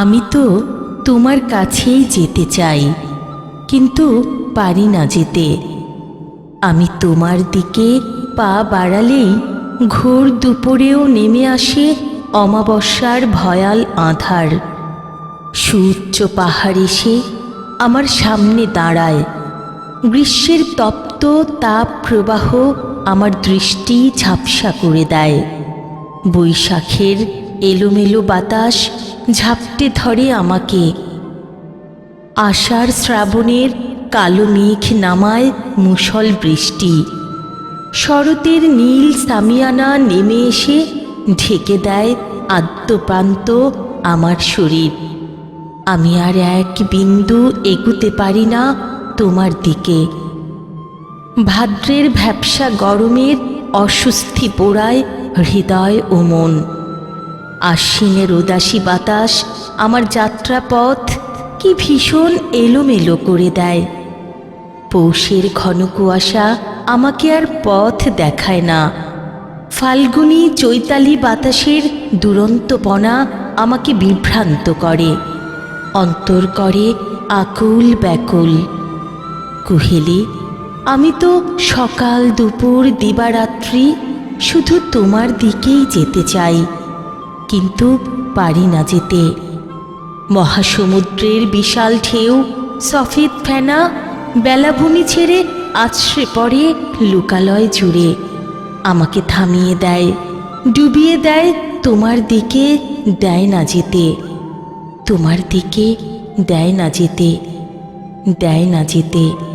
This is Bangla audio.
আমি তো তোমার কাছেই যেতে চাই, কিন্তু পারি না যেতে। আমি তোমার দিকে পা বাড়ালেই ঘোর দুপুরেও নেমে আসে অমাবস্যার ভয়াল আধার। সুউচ্চ পাহাড় এসে আমার সামনে দাঁড়ায়। গ্রীষ্মের তপ্ত তাপ প্রবাহ আমার দৃষ্টি ঝাপসা করে দেয়। বৈশাখের এলোমেলো বাতাস ঝাপটে ধরে আমাকে। আষাঢ় শ্রাবণের কালো মেঘ নামায় মুষল বৃষ্টি। শরতের নীল সামিয়ানা নেমে এসে ঢেকে দেয় আদ্যপ্রান্ত আমার শরীর। আমি আর এক বিন্দু এগুতে পারি না তোমার দিকে। ভাদ্রের ভ্যাপসা গরমের অস্বস্তি পোড়ায় হৃদয় ও মন। আশ্বিনের উদাসী বাতাস আমার যাত্রাপথ কি ভীষণ এলোমেলো করে দেয়। পৌষের ঘন কুয়াশা আমাকে আর পথ দেখায় না। ফাল্গুনি চৈতালি বাতাসের দুরন্তপনা আমাকে বিভ্রান্ত করে। অন্তর করে আকুল ব্যাকুল। কুহেলি, আমি তো সকাল দুপুর দিবারাত্রি শুধু তোমার দিকেই যেতে চাই। কিন্তু পারি না যেতে। মহাসমুদ্রের বিশাল ঢেউ সফেদ ফেনা বেলাভূমি ছেড়ে আছড়ে পড়ে লোকালয় জুড়ে। আমাকে থামিয়ে দেয়, ডুবিয়ে দেয় তোমার দিকে দেয় না যেতে। তোমার দিকে দেয় না যেতে, দেয় না যেতে।